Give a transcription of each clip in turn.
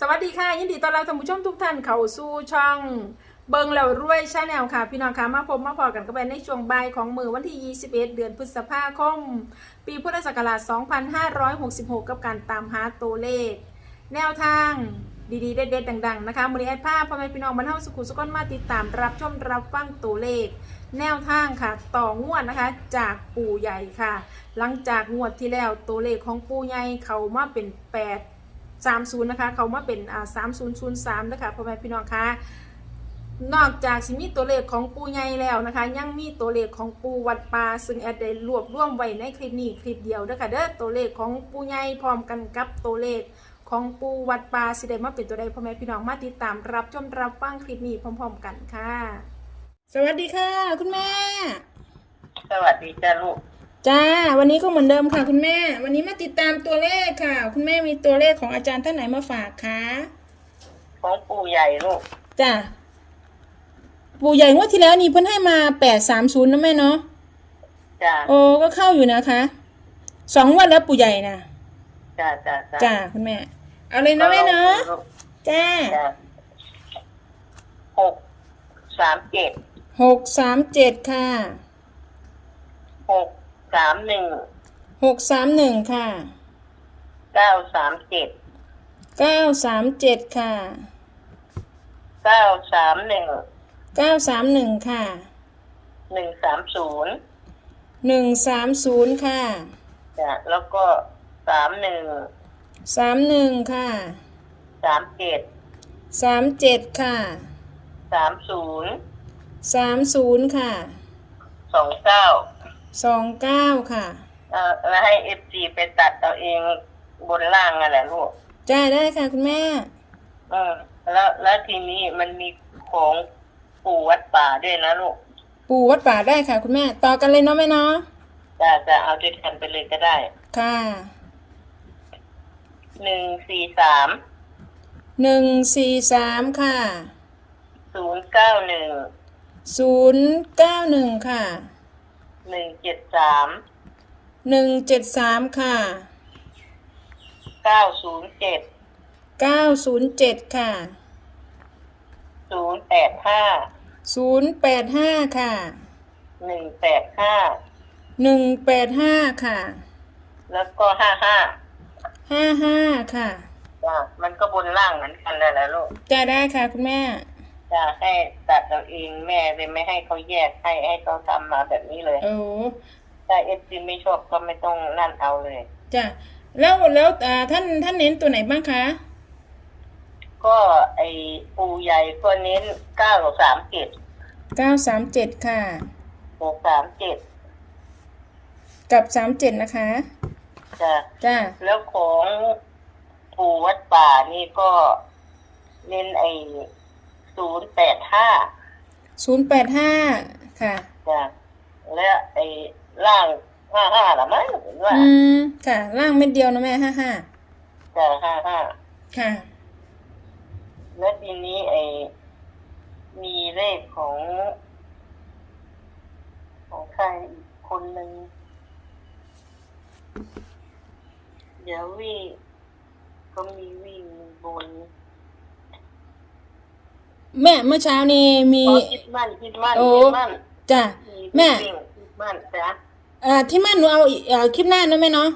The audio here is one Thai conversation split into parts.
สวัสดีค่ะยินดีต้อนรับท่านผู้ชมทุกท่านเข้าสู่ช่องเบิงแล้วรวยชาแนลค่ะ พี่น้องค่ะมาพบมาพอกันกันไปในช่วงบ่ายของมือวันที่ 21 เดือนพฤษภาคม ปีพุทธศักราช 2566 กับการตามหาตัวเลข แนวทางดีๆเด็ดๆดังๆนะคะมือแอดภาพพ่อแม่พี่น้องบรรเทาสุขุสุขนมาติดตามรับชมรับฟังตัวเลข แนวทางค่ะ ต่องวดนะคะ จากปู่ใหญ่ค่ะ หลังจากงวดที่แล้วตัวเลขของปู่ใหญ่เขามาเป็น 8 30นะคะ เขามาเป็นอ่า3003นะคะพ่อแม่พี่น้องคะนอกจากสิมีตัวเลขของปูใหญ่แล้วนะคะ ยังมีตัวเลขของปูวัดป่าซึ่งแอดได้รวบรวมไว้ในคลิปนี้คลิปเดียวเด้อค่ะเด้อตัวเลขของปูใหญ่พร้อมกันกับตัวเลขของปูวัดป่าสิได้มาเป็นตัวใดพ่อแม่พี่น้องมาติดตามรับชมรับฟังคลิปนี้พร้อม ๆ กันค่ะ สวัสดีค่ะ คุณแม่ สวัสดีจ้าลูก จ้า วันนี้ก็เหมือนเดิมค่ะคุณแม่ วันนี้มาติดตามตัวเลขค่ะ คุณแม่มีตัวเลขของอาจารย์ท่านไหนมาฝากคะของปู่ใหญ่ลูกจ้ะปู่ใหญ่งวดที่แล้วนี่เพิ่นให้มาแปดสามศูนย์นะแม่เนาะจ้าโอ้ก็เข้าอยู่นะคะสองงวันแล้วปู่ใหญ่นะจ้าจ้าจ้าคุณแม่ เอาเลยนะแม่เนาะจ้าจ้าหกสามเจ็ดหกสามเจ็ดค่ะหก สามหนึ่งหกสามหนึ่งค่ะเก้าสามเจ็ดเก้าสามเจ็ดค่ะเก้าสามหนึ่งเก้าสามหนึ่งค่ะหนึ่งสามศูนย์หนึ่งสามศูนย์ค่ะจ้าแล้วก็สามหนึ่งสามหนึ่งค่ะสามเจ็ดสามเจ็ดค่ะสามศูนย์สามศูนย์ค่ะสองเก้า สองเก้าค่ะเอ่อแล้วให้เอฟซีไปตัดเอาเองบนล่างนั่นแหละลูกจ้าได้ค่ะคุณแม่อืมแล้วแล้วทีนี้มันมีของปู่วัดป่าด้วยนะลูกปู่วัดป่าได้ค่ะ คุณแม่ ต่อกันเลยเนาะแม่เนาะจะจะเอาด้วยกันไปเลยก็ได้ ค่ะหนึ่งสี่สามหนึ่งสี่สามค่ะศูนย์เก้าหนึ่งศูนย์เก้าหนึ่งค่ะ หนึ่งเจ็ดสามหนึ่งเจ็ดสามค่ะเก้าศูนย์เจ็ดเก้าศูนย์เจ็ดค่ะศูนย์แปดห้าศูนย์แปดห้าค่ะหนึ่งแปดห้าหนึ่งแปดห้าค่ะ แล้วก็ห้าห้าห้าห้าค่ะจ้ะมันก็บนล่างเหมือนกันนั่นแหละลูกจะได้ค่ะคุณแม่ จะให้ตัดเอาเองแม่เลยไม่ให้เขาแยกให้ให้เขาทำมาแบบนี้เลยโอ้ถ้าเอฟซีไม่ชอบก็ไม่ต้องนั่นเอาเลยจ้ะแล้วแล้วอ่าท่านท่านเน้นตัวไหนบ้างคะ ก็ไอปูใหญ่ก็เน้นเก้าสามเจ็ดเก้าสามเจ็ดค่ะหกสามเจ็ดกับสามเจ็ดนะคะจ้ะจ้าแล้วของปู่วัดป่านี่ก็เน้นไอ ศูนย์แปดห้าศูนย์แปดห้าค่ะ จ้ะและไอล่างห้าห้าหรือมั้งเห็นว่าอืม ค่ะ ล่างเม็ดเดียวนะแม่ห้าห้าจ้ะห้าห้าค่ะ แล้วทีนี้ไอมีเลขของ ของใครอีกคนหนึ่งเดี๋ยววิ่งก็มีวิ่งบน แม่เมื่อเช้านี้มี อ๋อคิดมั่นคิดมั่นโอ้ คิดมั่นจ้ะแม่วิ่งคิดมั่นจ้ะอ่าที่มั่นหนูเอาอีกอ่าคลิปหน้านะแม่เนาะ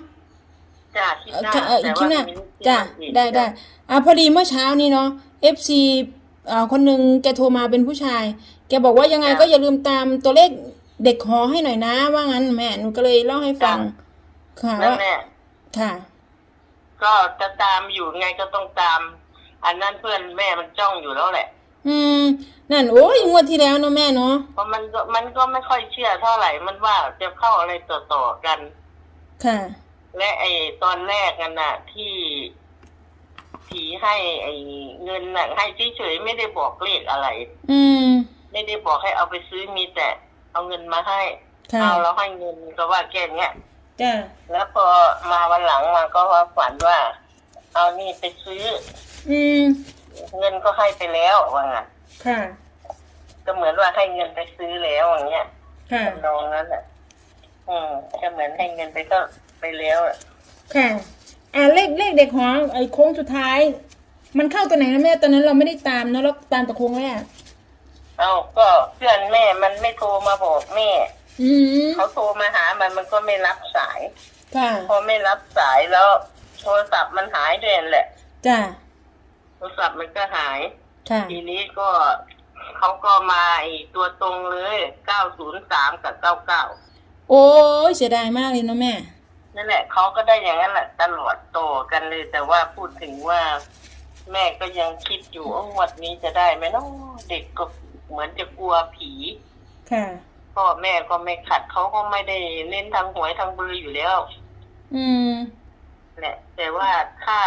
จ้ะคิดเอ่อหน้าค่ะเอออีกคลิปหน้าแต่ว่มีจ้ะคิมั่นอีกได้ได้อ่าพอดีเมื่อเช้านี้เนาะ FC อ่าคนหนึ่งแกโทรมาเป็นผู้ชาย แกบอกว่ายังไงก็อย่าลืมตามตัวเลขเด็กหอให้หน่อยนะ ว่างั้นแม่หนูก็เลยเล่าให้ฟัง ค่ะแล้วว่าแม่ ค่ะ ก็จะตามอยู่ไงก็ต้องตาม อันนั้นเพื่อนแม่มันจ้องอยู่แล้วแหละ อืม นั่นโอ้ยงวดที่แล้วเนาะแม่เนาะเพราะมันก็มันก็ไม่ค่อยเชื่อเท่าไหร่ มันว่าจะเข้าอะไรต่อๆกัน ค่ะ และไอ้ตอนแรกกันน่ะ ที่ผีให้ไอ้เงินน่ะให้เฉยๆไม่ได้บอกเลขอะไร อืม ไม่ได้บอกให้เอาไปซื้อมีแต่เอาเงินมาให้ ค่ะเอาแล้วให้เงินก็ว่าแค่เนี้ย จ้ะแล้วพอมาวันหลังมาก็ว่าฝันว่า เอานี่ไปซื้อ อืม เงินก็ให้ไปแล้วว่างั้นค่ะ ก็เหมือนว่าให้เงินไปซื้อแล้วอย่างเงี้ยค่ะ ทำนองนั้นอะ อืมก็เหมือนให้เงินไปก็ไปแล้วอะค่ะ อ่าเลขเลขเด็กหอไอ้โค้งสุดท้าย มันเข้าตัวไหนนะแม่ตอนนั้นเราไม่ได้ตามนะเราตามตะโคงแรกเอาก็เพื่อนแม่มันไม่โทรมาบอกแม่ อืมเขาโทรมาหามันมันก็ไม่รับสาย ค่ะพอไม่รับสายแล้ว โทรศัพท์มันหายด้วยนั่นแหละ จ้า โทรศัพท์มันก็หาย ค่ะ ทีนี้ก็เขาก็มาอีกตัวตรงเลยเก้าศูนย์สามกับเก้าเก้าโอ้ยเสียดายมากเลยเนาะแม่ นั่นแหละเขาก็ได้อย่างนั้นแหละตลอดโตกันเลย แต่ว่าพูดถึงว่า แม่ก็ยังคิดอยู่ว่าวันนี้จะได้ไหมเนาะเด็กก็เหมือนจะกลัวผีค่ะ พ่อแม่ก็ไม่ขัดเขาก็ไม่ได้เน้นทางหวยทางเบอร์อยู่แล้ว อืม แหละแต่ว่าถ้า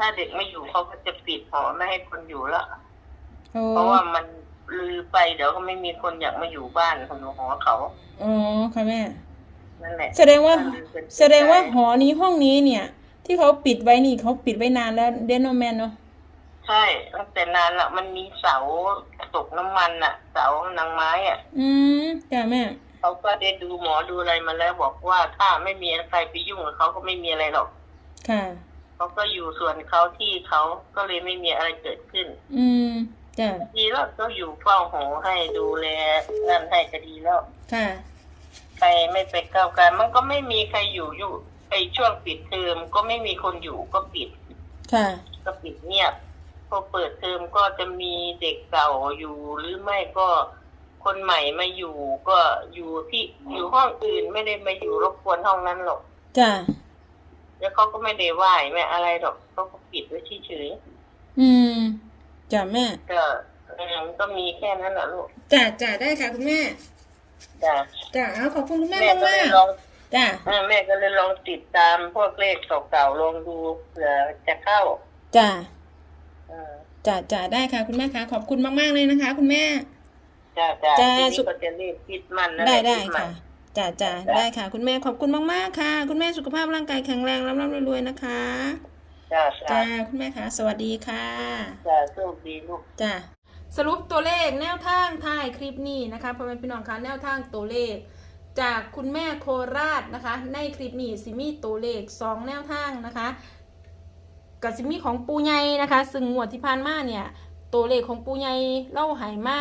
ถ้าเด็กไม่อยู่เขาก็จะปิดหอไม่ให้คนอยู่แล้วโอ้เพราะว่ามันลือไปเดี๋ยวก็ไม่มีคนอยากมาอยู่บ้านของหอเขาอ๋อค่ะแม่ นั่นแหละแสดงว่ามันลือเป็นไปแสดงว่าหอนี้ห้องนี้เนี่ย ที่เขาปิดไว้นี่เขาปิดไว้นานแล้วเดนโนแมนเนาะใช่ตั้งแต่นานละมันมีเสาตกน้ำมันอะเสานางไม้อะอืมจ้าแม่เขาก็ได้ดูหมอดูอะไรมาแล้วบอกว่าถ้าไม่มีใครไปยุ่งกับเขาก็ไม่มีอะไรหรอก ค่ะ เขาก็อยู่ส่วนเขาที่เขาก็เลยไม่มีอะไรเกิดขึ้น อืมจ้าดีแล้วก็อยู่เฝ้าหอให้ดูแลงานให้ก็ดีแล้ว ค่ะ ใครไม่ไปก้าวไกันมันก็ไม่มีใครอยู่อยู่ไอช่วงปิดเทอมก็ไม่มีคนอยู่ก็ปิด ค่ะ ก็ปิดเงียบพอเปิดเทอมก็จะมีเด็กเก่าอยู่หรือไม่ก็คนใหม่มาอยู่ก็อยู่ที่อยู่ห้องอื่นไม่ได้มาอยู่รบกวนห้องนั้นหรอก จ้า แล้วเขาก็ไม่ได้ไหว้ไม่อะไรหรอกเขาก็ปิดไว้เฉยอืมจ้าแม่ๆก็เออมันก็มีแค่นั้นแหละลูกจ้าจ้าได้ค่ะคุณแม่จ้ะจ้าเอาขอบคุณคุณแม่แม่ก็มาเลยกลองๆจ้าเออแม่ก็เลยลองติดตามพวกเลขเก่าๆลองดูเผื่อจะเข้าจ้าเออจ้าจ้าได้ค่ะคุณแม่คะขอบคุณมากๆเลยนะคะ คุณแม่จ้าจ้าจ้าทีสุนี้ก็จะรีบคิดมันนะได้ได้คิมันค่ะ จ้าจ้าได้ค่ะ คุณแม่ขอบคุณมากๆค่ะ คุณแม่สุขภาพร่างกายแข็งแรงร่ำรวยรวยๆนะคะจ้าจ้าจ้าคุณแม่คะสวัสดีค่ะจ้าโชคดีลูกจ้าสรุปตัวเลขแนวทางท้ายคลิปนี้นะคะพ่อแม่พี่น้องคะแนวทางตัวเลข จากคุณแม่โคราชนะคะ ในคลิปนี้สิมีตัวเลขสองแนวทางนะคะกับสิมีของปูใหญ่นะคะ ซึ่งงวดที่ผ่านมาเนี่ยตัวเลขของปูใหญ่เล่าหายมา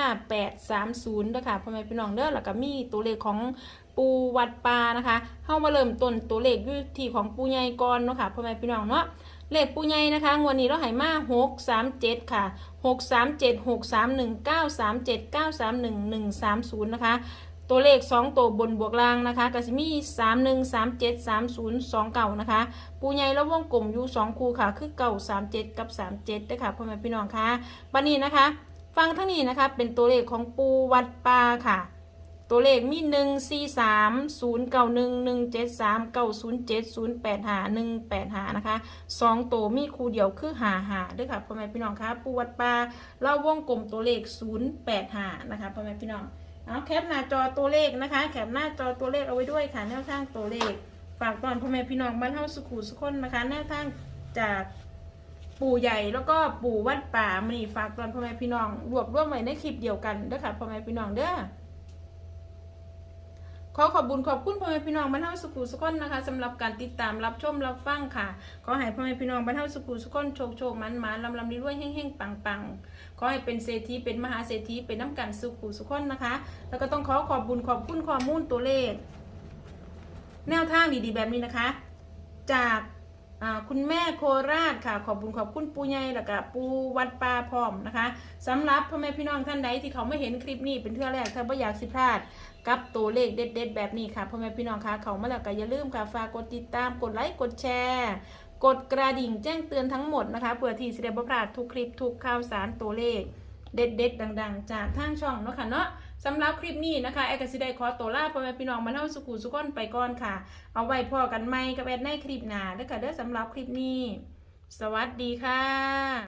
830นะคะพ่อแม่พี่น้องเด้อแล้วก็มีตัวเลขของ ปูวัดปลานะคะเข้ามาเริ่มต้นตัวเลขยูที่ของปูใหญ่ก่อนเนาะค่ะพ่อแม่พี่น้องเนาะเลขปูใหญ่นะคะงวดนี้เราหายมาหกสามเจ็ดค่ะหกสามเจ็ดหกสามหนึ่งเก้าสามเจ็ดเก้าสามหนึ่งหนึ่งสามศูนย์นะคะตัวเลขสองตัวบนบวกล่างนะคะก็จะมีสามหนึ่งสามเจ็ดสามศูนย์สองเก่านะคะ ปูใหญ่แล้ววงกลมอยู่สองคูค่ะ คือเก่าสามเจ็ดกับสามเจ็ดด้วยค่ะพ่อแม่พี่น้องคะบันนี้นะคะ ฟังทั้งนี้นะคะเป็นตัวเลขของปูวัดปลาค่ะ ตัวเลขมีหนึ่งสี่สามศูนย์เก้าหนึ่งหนึ่งเจ็ดสามเก้าศูนย์เจ็ดศูนย์แปดหาหนึ่งแปดหานะคะสองตัวมีคูเดียวคือหาหาด้วยค่ะพ่อแม่พี่น้องคะปูวัดปลาเล่าวงกลมตัวเลขศูนย์แปดหานะคะพ่อแม่พี่น้องเอาแคปหน้าจอตัวเลขนะคะ แคปหน้าจอตัวเลขเอาไว้ด้วยค่ะแนวทางตัวเลข ฝากตอนพ่อแม่พี่น้องบ้านเฮาสุขุสุขคนนะคะ แนวทางจากปู่ใหญ่แล้วก็ปู่วัดป่ามันนี่ฝากตอนพ่อแม่พี่น้องรวบรวมไว้ในคลิปเดียวกันด้อค่ะพ่อแม่พี่น้องเด้อ ขอขอบคุญขอบคุณพ่อแม่พี่น้องบรรเทาสุขุสุขคนนะคะสำหรับการติดตามรับชมรับฟังค่ะ ขอให้พ่อแม่พี่น้องบรรเทาสุขุสุขคนโชคโชคมันมันลำลำรวยๆเฮ่งปังปังขอให้เป็นเศรษฐีเป็นมหาเศรษฐีเป็นน้ำกันสุขุสุขคนนะคะ แล้วก็ต้องขอขอบบุญขอบคุณข้อมูลตัวเลข แนวทางดีๆแบบนี้นะคะ จาก คุณแม่โคราชค่ะ ขอบคุณขอบคุณปูใหญ่แล้วก็ปูวัดปลาพร้อมนะคะสำหรับพ่อแม่พี่น้องท่านใดที่เขาไม่เห็นคลิปนี้เป็นเทื่อแรกถ้าไม่อยากสิพลาดกับตัวเลขเด็ด ๆ แบบนี้ค่ะพ่อแม่พี่น้องคะเขามาแล้วก็อย่าลืมค่ะฝากกดติดตามกดไลค์กดแชร์กดกระดิ่งแจ้งเตือนทั้งหมดนะคะเพื่อที่จะได้บ่พลาดทุกคลิปทุกข่าวสารตัวเลข เด็ด ๆ ดัง ๆ จากทางช่องเนาะค่ะเนาะ สำหรับคลิปนี้นะคะแอร์กสิได้ขอตัวลาพ่อแม่พี่น้องมาเท่าสุขุสุขอนไปก่อนค่ะ เอาไว้พอกันไหมกับแอดในคลิปหน้าเด้อค่ะเด้อสำหรับคลิปนี้ สวัสดีค่ะ